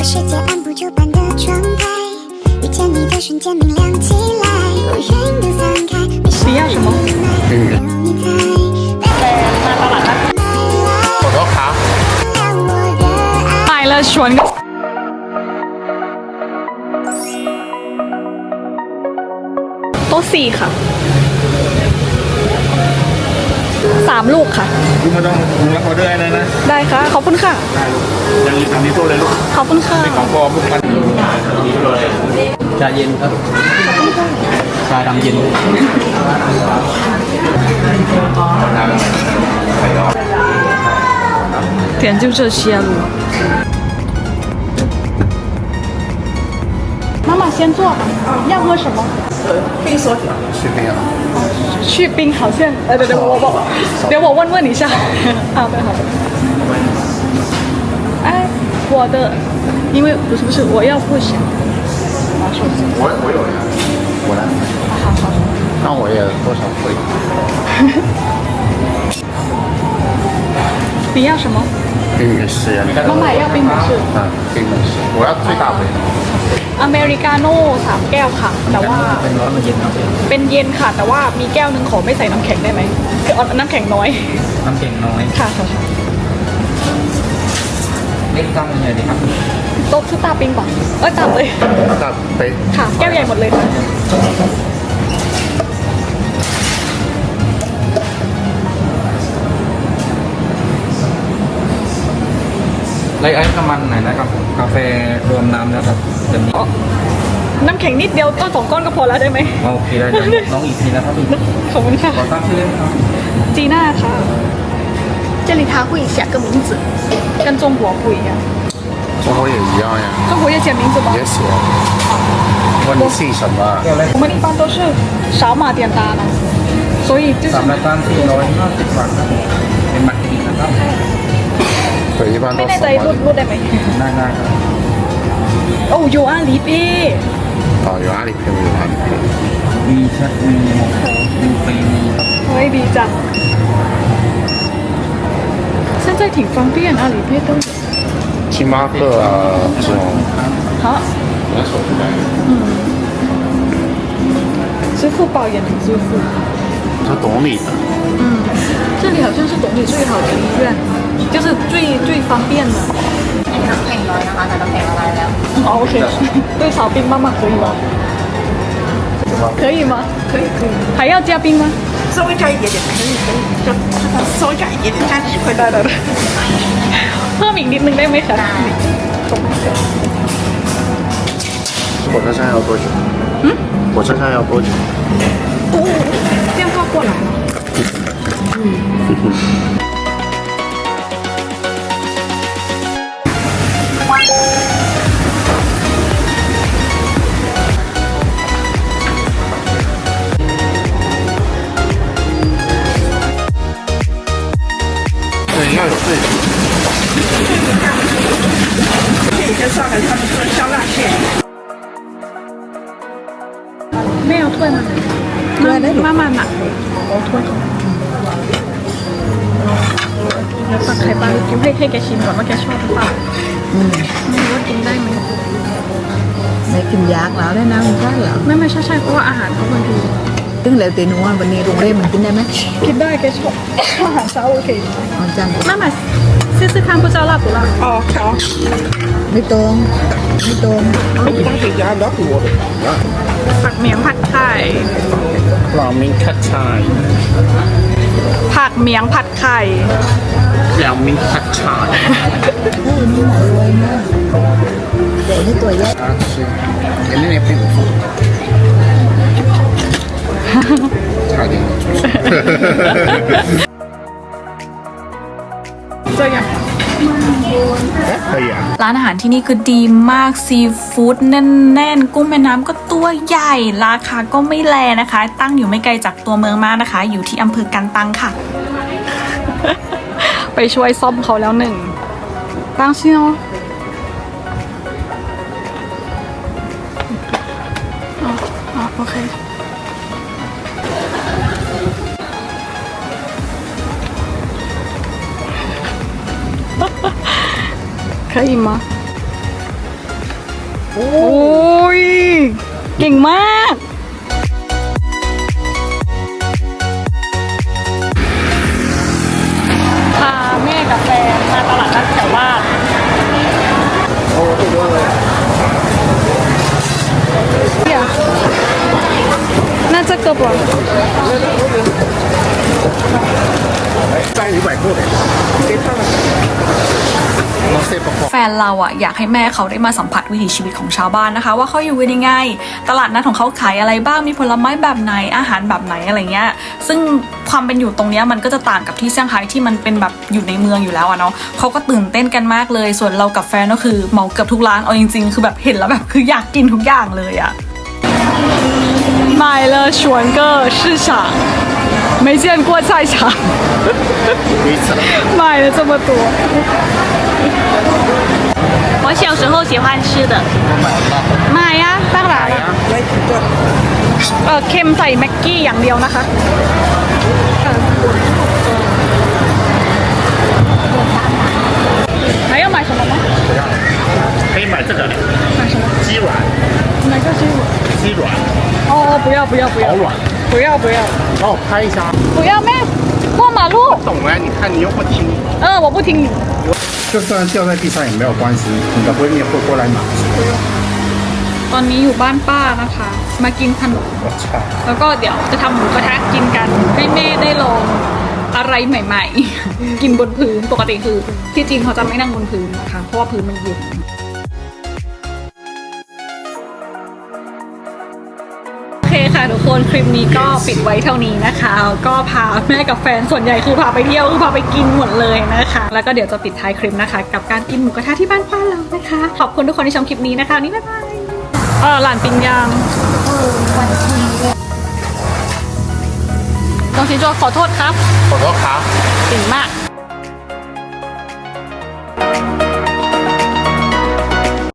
我世界按部就班的状态，遇见你的瞬间明亮起来，乌云都散开，没什你要什么？没有你在，带ขอโทษครับ 来我的爱。 ไปแล้วชวนกันโต๊ะสี่ค่ะ สามลูกค่ะ ลูกไม่ต้องมึงรับออเดอร์ให้เลยนะ ได้ค่ะ ขอบคุณค่ะ ได้ลูกยังมีทำนี้โซ่เลยลูก ขอบคุณค่ะ ของปลอมลูกมัน ชาเย็นครับ ชาดำเย็น 点就这些了。妈妈先坐吧，要喝什么？ชื่อเพลงอะไร 去冰好像，呃，等等，我我，等我问问一下。好的好的。哎，我的，因为不是不是，我要不想。拿手机。我我有呀我来好好。那我也多少可以 你要什么？冰美式呀妈妈也要冰美式。嗯冰美式我要最大杯 อเมริกาโน่สามแก้วค่ะ แต่ว่าเป็นร้อนมันเย็นครับเป็นเย็นค่ะ แต่ว่ามีแก้วหนึ่งขอไม่ใส่น้ำแข็งได้ไหมคือเอาน้ำแข็งน้อย น้ำเค็งน้อยค่ะค่ะค่ะเล็กตั้งยังไงดีครับโต๊ะชุดตาปิงก่อนเอ้ยตามเลย大杯ค่ะ แก้วใหญ่หมดเลยค่ะ ไลท์ไอซ์น้ำมันไหนนะครับ กาแฟรวมน้ำนะครับเดี๋ยวนี้ น้ำแข็งนิดเดียวก้อนสองก้อนก็พอแล้วได้ไหม โอเคได้เดี๋ยวน้องอีกทีนะครับพี่ ขอบคุณค่ะ ขอตั้งชื่อเล่นครับ จีน่าค่ะ这里它会写个名字跟中国不一样中国也一样呀中国也写名字吗也写问你姓什么 แก้วแรก 我们一般都是扫码点单的所以就是 สามรายการสี่ร้อยห้าสิบบาทครับเป็นบัตรเครดิตนะครับ 对一般都 ไม่แน่ใจ 扫 รูด 码 รูดได้ไหม ได้ได้ครับ โอ้โยอาลีปี 哦有阿里 pay 有阿里 pay มีแชทมีมีฟรีมีครับ เฮ้ยดีจัง现在挺方便阿里配都有星巴克啊这种好拿手机来支付宝也能支付他懂你的嗯这里好像是懂你最好的医院 就是最最方便的น้ำแข็งน้อยนะคะแต่น้ำแข็งละลายแล้ว 哦 OK 对少冰妈妈可以吗可以吗可以可以还要加冰吗稍微加一点点，可以可以，就稍微加一点点，加几块ได้ได้ได้เพิ่มอีกนิดนึงได้ไหมคะ 火车站要多久嗯火车站要多久电话过来了对 มามาหนักเอาถ้วยก่อนเดี๋ยวตักไข่ปลาลูกกิ้วให้ให้แกชิมก่อนว่าแกชอบหรือเปล่าไม่รู้ว่ากินได้ไหมไม่กินยากแล้วได้นะมันใช่เหรอไม่ไม่ใช่ใช่เพราะว่าอาหารเขาบางที ตึ้งแล้วเตนัววันนี้โรงเรมมันกินได้ไหมกินได้แค่ชอบอาหารเช้าโอเคอ๋อจังมามาซื้อซื้อทางพระเจ้าลับหรือเปล่าอ๋อค่ะไม่ตรงไม่ตรงไม่ต้องกินยาดอกหัวผักเมียงผัดไข่ปลาเมียงผัดไทยผักเมียงผัดไข่ปลาเมียงผัดไทยเฮ้ยนี่หมายรวยมาเดี๋ยวนี่ตัวแย่อันนี้เนี่ยเป็น ร้านอาหารที่นี่คือดีมากซีฟู้ดแน่นๆ กุ้งแม่น้ำก็ตัวใหญ่ ราคาก็ไม่แรงนะคะ ตั้งอยู่ไม่ไกลจากตัวเมืองมากนะคะ อยู่ที่อำเภอกันตังค่ะ ไปช่วยซ่อมเขาแล้วหนึ่ง ตั้งเชื่อโอเค ใครมา โอ้ย เก่งมาก พาแม่กับแฟนมาตลาดนัดแถวบ้าน แฟนเราอะอยากให้แม่เขาได้มาสัมผัสวิถีชีวิตของชาวบ้านนะคะ ว่าเขาอยู่กันยังไง ตลาดนัดของเขาขายอะไรบ้างมีผลไม้แบบไหนอาหารแบบไหนอะไรเงี้ยซึ่งความเป็นอยู่ตรงเนี้ยมันก็จะต่างกับที่เซี่ยงไฮ้ที่มันเป็นแบบอยู่ในเมืองอยู่แล้วอะเนาะเขาก็ตื่นเต้นกันมากเลย ส่วนเรากับแฟนก็คือเหมาเกือบทุกร้านเอาจริงๆ คือแบบเห็นแล้วแบบคืออยากกินทุกอย่างเลยอะ 买了选个市场， 没见过菜场，买了这么多。我小时候喜欢吃的，买呀、当然了。เออเค็มใส่แม็กกี้อย่างเดียวนะคะเออ还要买什么吗？可以买这个鸡软，哪个鸡软？鸡软哦，不要不要不要好，软， 不要不要帮我拍一下。不要妹，过马路。懂了，你看你又不听，嗯，我不听你。就算掉在地上也没有关系，你的闺蜜会过来拿。 ตอนนี้อยู่บ้านป้านะคะ มากินขนม 我操！ แล้วก็เดี๋ยวจะทำหมูกระทะกินกัน ให้แม่ได้ลองอะไรใหม่ๆ กินบนพื้นปกติคือ ที่จริงเขาจะไม่นั่งบนพื้นนะคะ เพราะว่าพื้นมันเย็น ค่ะทุกคนคลิปนี้ก็ปิดไว้เท่านี้นะคะ ก็พาแม่กับแฟนส่วนใหญ่คือพาไปเที่ยวคือพาไปกินหมดเลยนะคะ แล้วก็เดี๋ยวจะปิดท้ายคลิปนะคะ กับการกินหมูกระทะที่บ้านป้าเรานะคะ ขอบคุณทุกคนที่ชมคลิปนี้นะคะนี่บ๊ายบายเออหลานปิ้งย่างต้องชิโจขอโทษครับขอโทษครับปิ่งมาก